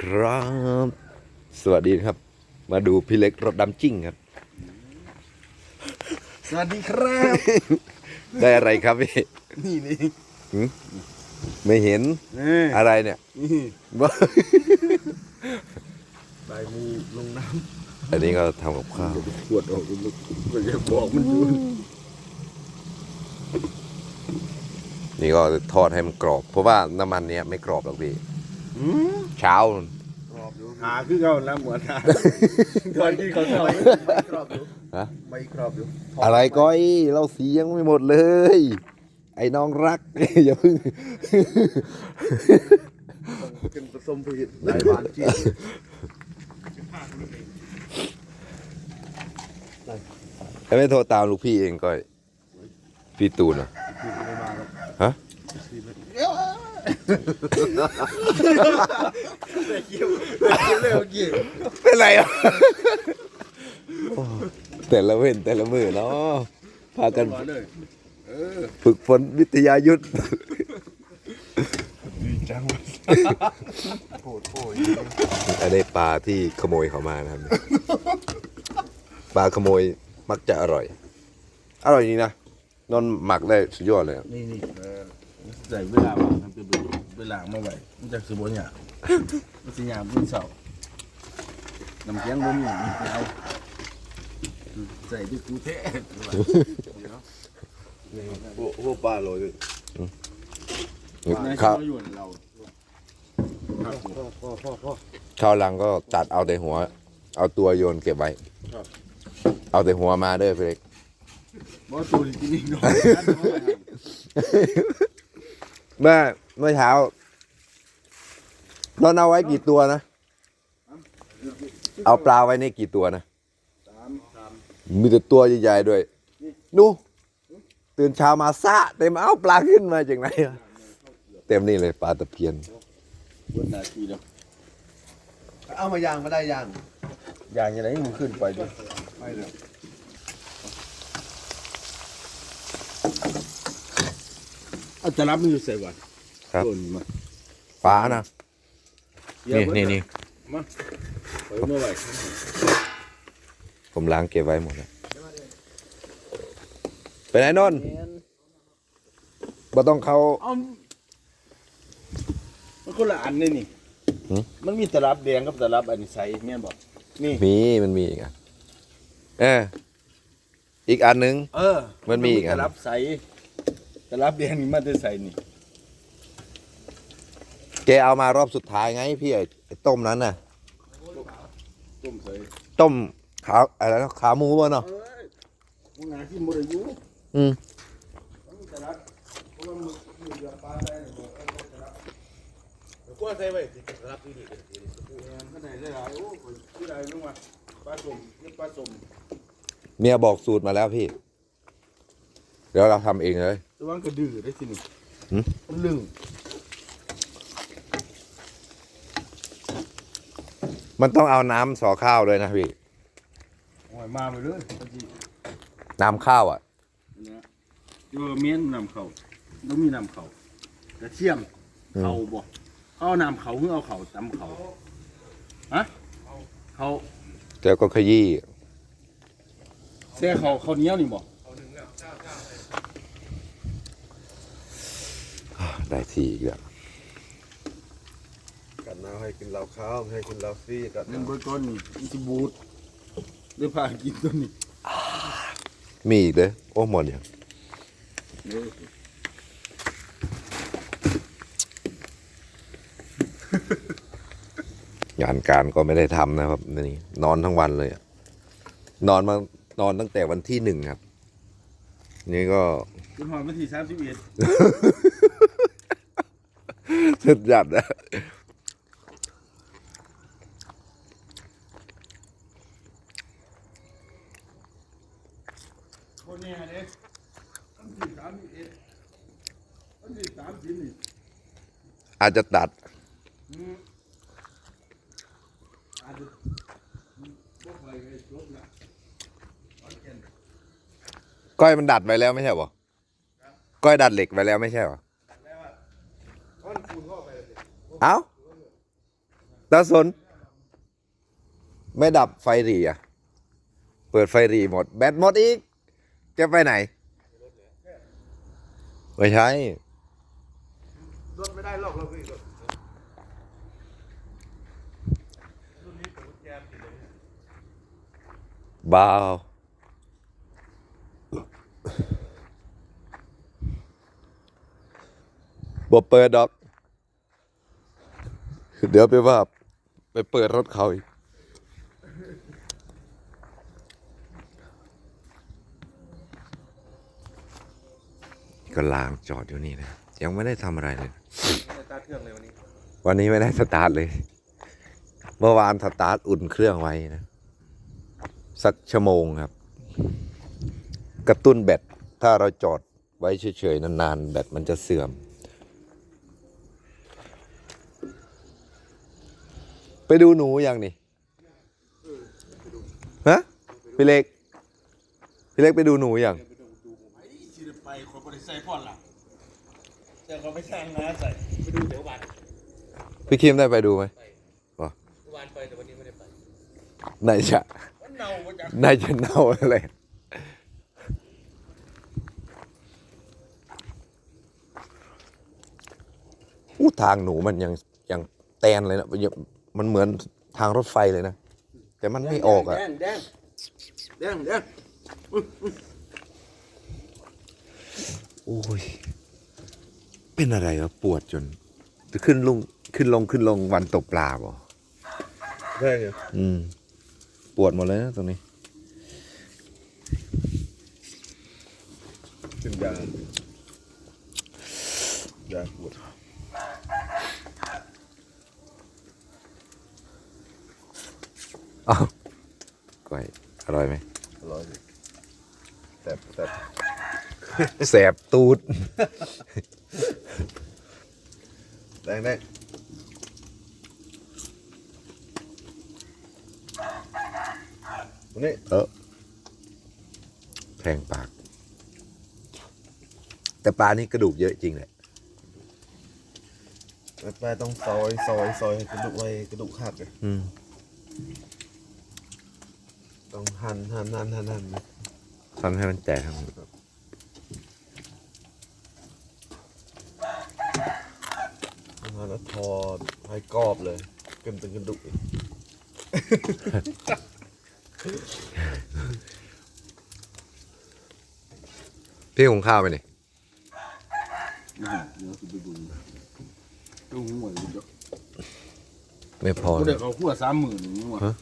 ครับ สวัสดีครับ มาดูพี่เล็กรถดำจิ้งครับ สวัสดีครับ ได้อะไรครับพี่ นี่นี่ไม่เห็นนี่อะไรเนี่ยนี่ว่าใบมูลงน้อันนี้ก็ทำกับข้าวำขวดออกลูกมันจะบอกมันอยู่นี่ก็ทอดให้มันกรอบ เพราะว่าน้ำมันเนี้ยไม่กรอบหรอกพี่ เช้าหาคือเขาแล้วหมวดหาก่อนที่เขาเข้าใบครอบอยู่ฮะใบครอบอยู่อะไรก้อยเราสียังไม่หมดเลย ไอ้น้องรัก อย่าเพิ่งเป็นผสมผลิตหลายหวานจีนแล้วไม่โทรตามลูกพี่เองก้อย พี่ตูนเหรอฮะ เร็วกี่เป็นไรอะโอ้แต่ละเว้นแต่ละมือเนาะพากันฝึกฝนวิทยายุทธดีจังโผล่โผล่อันนี้ปลาที่ขโมยเขามานะครับ ปลาขโมยมักจะอร่อย อร่อยจริงนะนอนหมักได้สุดยอดเลยนี่นี่ ใส่เวลามาทำเป็นดูเวลามาไว้มันจะสมบูรณ์เนี่ยมันสิยามมันเสาน้ำแข็งบ่มีมีเอาใส่ด้วยกูแท้พวกพวกปลาโรยข้าวอยู่เราพ่อพ่อพ่อพ่อข้าวหลังก็ตัดเอาแต่หัว เอาตัวโยนเก็บไว้ เอาแต่หัวมาเด้อพี่เล็กบ่ตัวที่กินนี่ เนาะเมื่อเมื่อเช้าเราเอาไว้กี่ตัวนะ เอาปลาไว้นี่กี่ตัวนะมีแต่ตัวใหญ่ๆด้วยดูตื่นเช้ามาซะเต็มเอ้าปลาขึ้นมาจากไหนอะเต็มนี่เลยปลาตะเพียนบนนาทีแล้วเอามายางมาได้ยางอย่างยังไงมันขึ้นไปด้วยไม่เลย เอาจะรับมันอยู่ใส่บ่ครับต้นมาปลานะเดี๋ยวนี่เบิดนี่นี่มาไปเมื่อไหร่ผมล้างเก็บไว้หมดแล้วไปไหนนนท์บ่ต้องเขา เอามันคนละอันเลยนี่หืม มันมีตลับแดงกับตลับอันนี้ใส่แม่นบ่นี่มีมันมีอีกอะเอออีกอันหนึง เออมันมีอีกอันตลับใส่ ตลับแดงนี่มันจะใส่นี่แกเอามารอบสุดท้ายไงพี่ไอ้ไอ้ต้มนั้นน่ะ ต้มใส่ต้มขาอะไรนะขาหมูป่ะเนาะเอ้ยมึงหาที่บ่ได้อยู่อืมมันมีตลับเพราะว่ามันมีเรือปลาได้บ่เออตลับกลัวใส่ไว้สิตลับนี่นี่มันได้หลายๆโอ้ยที่ใดลงมาปลาสมนี่ปลาสมเมียบอกสูตรมาแล้วพี่ เดี๋ยวเราทำเองเลย ระวังกระดื้อได้สินี่หืม มันลึงมันต้องเอาน้ำสอข้าวด้วยนะพี่ โอ้ยมาไปเลยปฏิน้ำข้าวอะ นะเออเมียนนำเขาต้องมีนำเขากระเทียมอืม เขาบ่เขาเอานำเขาเพื่อเอาเขาตำเขาฮะเขาเดี๋ยวก็ขยี้แซ่เขาเขาวเหนี้ยวนี่บ่ ได้ทีอีกแล้วกัดน้ำให้กินเหล้าข้าวให้กินเหล้าฟรีกัดเล่นน้ำเบิร์ก้อนนี่มันสิบูดได้พากินตัวนี้มีอีกเลยโอ้หมดยังเอองานการก็ไม่ได้ทำนะครับนี่นอนทั้งวันเลยอะนอนมานอนตั้งแต่วันที่หนึ่งครับ นี่ก็จนหอดวันที่สามสิบเอ็ด สุดจัดนะคนแน่เด้วันที่สามสิบเอ็ดวันที่สามสิบนี่อาจจะตัดอืมอาจจะบ่ค่อยได้จบนะก้อยมันดัดไว้แล้วไม่ใช่ปะก้อยดัดเหล็กไว้แล้วไม่ใช่ปะ เอ้าตาสน ไม่ดับไฟรีอะ เปิดไฟรีหมด แบตหมดอีก จะไปไหน ไม่ใช่รถไม่ได้หรอกเราพี่รถรุ่นนี้ผมแยมติดเลบาวบ่เปิดดอก เดี๋ยวไปว่าไปเปิดรถเขาอีกก็ลางจอดอยู่นี่นะ ยังไม่ได้ทำอะไรเลย ตาเครื่องเลยวันนี้วันนี้ไม่ได้สตาร์ทเลย เมื่อวานสตาร์ทอุ่นเครื่องไว้นะ สักชั่วโมงครับ กระตุ้นแบตถ้าเราจอดไว้เฉยๆนานๆแบตมันจะเสื่อม ไปดูหนูยังนี่ฮะพี่เล็กพี่เล็กไปดูหนูยังไปดูดูผมไปคนบริษัทพ่อนล่ะแต่เขาไม่สร้างนะใส่ไปดูเดี๋ยววันพี่คิมได้ไปดูไหมเมื่อวานไปแต่วันนี้ไม่ได้ไปนายจะนามาจากนายจะเน่าอะไรอู้ทางหนูมันยังยังแตนเลยนะ มันยังมันเหมือนทางรถไฟเลยนะ แต่มันไม่ออกอะ แดงแดงแดงแดงโอ้ย เป็นอะไรวะปวดจน ขึ้นลงขึ้นลงขึ้นลงวันตกปลาบ่แค่ไงอืม ปวดหมดเลยนะตรงนี้ กินยายาปวด อ้าวก้อยอร่อยไหมอร่อยดิแต่แต่แสบตูด แดงแดงวันนี้เออแทงปาก แต่ปลานี่กระดูกเยอะจริงแหละไปต้องซอยซอยซอยให้กระดูกไว้กระดูกหักเลย อืม ต้องหั่นหั่นหั่นหั่นหั่นนะทำให้มันแตกทั้งหมดหั่นแล้วทอดให้กรอบเลยเกินเป็นกระดูกอีกพี่หุงข้าวไปนี่ดูหัวเลยเดี๋ยวไม่พอกูเด็กเขาขั้วสามหมื่นหนึ่งว่ะ ฮะ